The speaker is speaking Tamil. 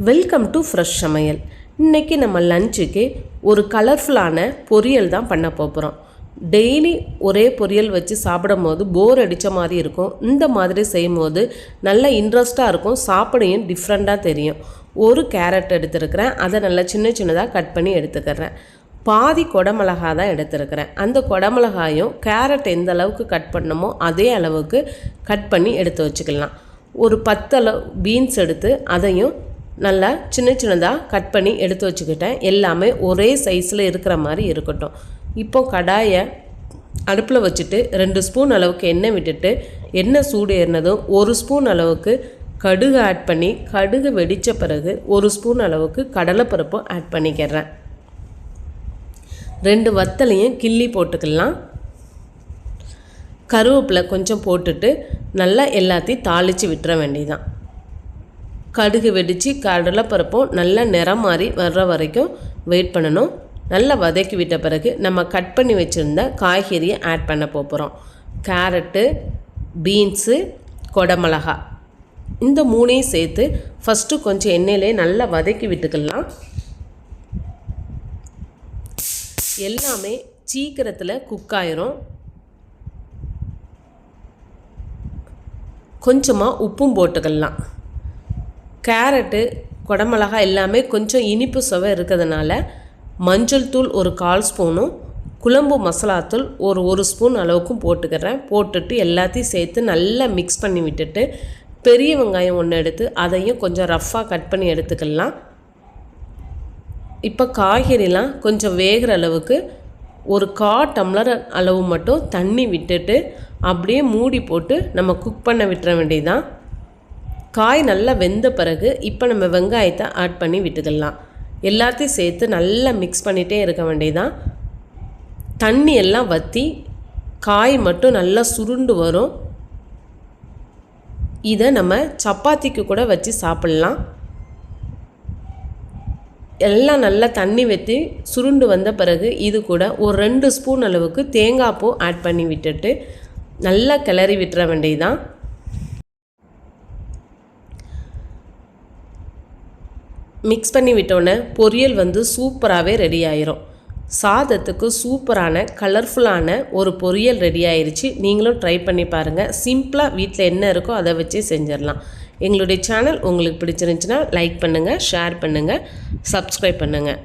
வெல்கம் டு ஃப்ரெஷ் சமையல். இன்றைக்கி நம்ம லஞ்சுக்கு ஒரு கலர்ஃபுல்லான பொரியல் தான் பண்ண போகிறோம் டெய்லி ஒரே பொரியல் வச்சு சாப்பிடும் போது போர் அடித்த மாதிரி இருக்கும். இந்த மாதிரி செய்யும் போது நல்ல இன்ட்ரெஸ்ட்டாக இருக்கும். சாப்பிடையும் டிஃப்ரெண்ட்டாக தெரியும். ஒரு கேரட் எடுத்துருக்கிறேன். அதை நல்லா சின்ன சின்னதாக கட் பண்ணி எடுத்துக்கிறேன். பாதி குடமிளகா தான் எடுத்துருக்கிறேன். அந்த குடமிளகாயும் கேரட் எந்த அளவுக்கு கட் பண்ணமோ அதே அளவுக்கு கட் பண்ணி எடுத்து வச்சுக்கலாம். ஒரு பத்தளவு பீன்ஸ் எடுத்து அதையும் நல்லா சின்ன சின்னதாக கட் பண்ணி எடுத்து வச்சுக்கிட்டேன். எல்லாமே ஒரே சைஸில் இருக்கிற மாதிரி இருக்கட்டும். இப்போ கடாயை அடுப்பில் வச்சுட்டு ரெண்டு ஸ்பூன் அளவுக்கு எண்ணெய் விட்டுட்டு எண்ணெய் சூடு ஏறினதும் ஒரு ஸ்பூன் அளவுக்கு கடுகு ஆட் பண்ணி கடுகு வெடித்த பிறகு ஒரு ஸ்பூன் அளவுக்கு கடலைப்பருப்பும் ஆட் பண்ணிக்கிறேன். ரெண்டு வத்தலையும் கிள்ளி போட்டுக்கலாம். கருவேப்பிலை கொஞ்சம் போட்டுட்டு நல்லா எல்லாத்தையும் தாளித்து விட்டுற வேண்டியதான் கடுகு வெடித்து கடலைப்பருப்பும் நல்லா நிறம் மாறி வர்ற வரைக்கும் வெயிட் பண்ணணும். நல்லா வதக்கி விட்ட பிறகு நம்ம கட் பண்ணி வச்சுருந்த காய்கறியை ஆட் பண்ண போகிறோம் கேரட்டு பீன்ஸு கொடமிளகா. இந்த மூணையும் சேர்த்து ஃபஸ்ட்டு கொஞ்சம் எண்ணெயிலே நல்லா வதக்கி விட்டுக்கலாம். எல்லாமே சீக்கிரத்தில் குக் ஆயிரும். கொஞ்சமாக உப்பும் போட்டுக்கலாம். கேரட்டு குடமிளகா எல்லாமே கொஞ்சம் இனிப்பு சுவை இருக்கிறதுனால மஞ்சள் தூள் ஒரு கால் ஸ்பூனும் குழம்பு மசாலாத்தூள் ஒரு ஒரு ஸ்பூன் அளவுக்கும் போட்டுக்கிறேன். போட்டுட்டு எல்லாத்தையும் சேர்த்து நல்லா மிக்ஸ் பண்ணி விட்டுட்டு பெரிய வெங்காயம் ஒன்று எடுத்து அதையும் கொஞ்சம் ரஃப்பாக கட் பண்ணி எடுத்துக்கலாம். இப்போ காய்கறிலாம் கொஞ்சம் வேகிற அளவுக்கு ஒரு கா டம்ளர் அளவு மட்டும் தண்ணி விட்டுட்டு அப்படியே மூடி போட்டு நம்ம குக் பண்ண விட்டுற வேண்டியதுதான். காய் நல்லா வெந்த பிறகு இப்போ நம்ம வெங்காயத்தை ஆட் பண்ணி விட்டுக்கலாம். எல்லாத்தையும் சேர்த்து நல்லா மிக்ஸ் பண்ணிகிட்டே இருக்க வேண்டியதான் தண்ணி எல்லாம் வற்றி காய் மட்டும் நல்லா சுருண்டு வரும். இதை நம்ம சப்பாத்திக்கு கூட வச்சு சாப்பிட்லாம். எல்லாம் நல்லா தண்ணி வற்றி சுருண்டு வந்த பிறகு இது கூட ஒரு ரெண்டு ஸ்பூன் அளவுக்கு தேங்காய் பூ ஆட் பண்ணி விட்டுட்டு நல்லா கிளறி விட்டுற வேண்டியதான் மிக்ஸ் பண்ணி விட்டோன்னே பொரியல் வந்து சூப்பராகவே ரெடி ஆயிரும். சாதத்துக்கு சூப்பரான கலர்ஃபுல்லான ஒரு பொரியல் ரெடி ஆயிருச்சு. நீங்களும் ட்ரை பண்ணி பாருங்கள் சிம்பிளாக வீட்டில் என்ன இருக்கோ அதை வச்சு செஞ்சிடலாம். எங்களுடைய சேனல் உங்களுக்கு பிடிச்சிருந்துச்சுன்னா லைக் பண்ணுங்கள் ஷேர் பண்ணுங்கள் சப்ஸ்கிரைப் பண்ணுங்கள்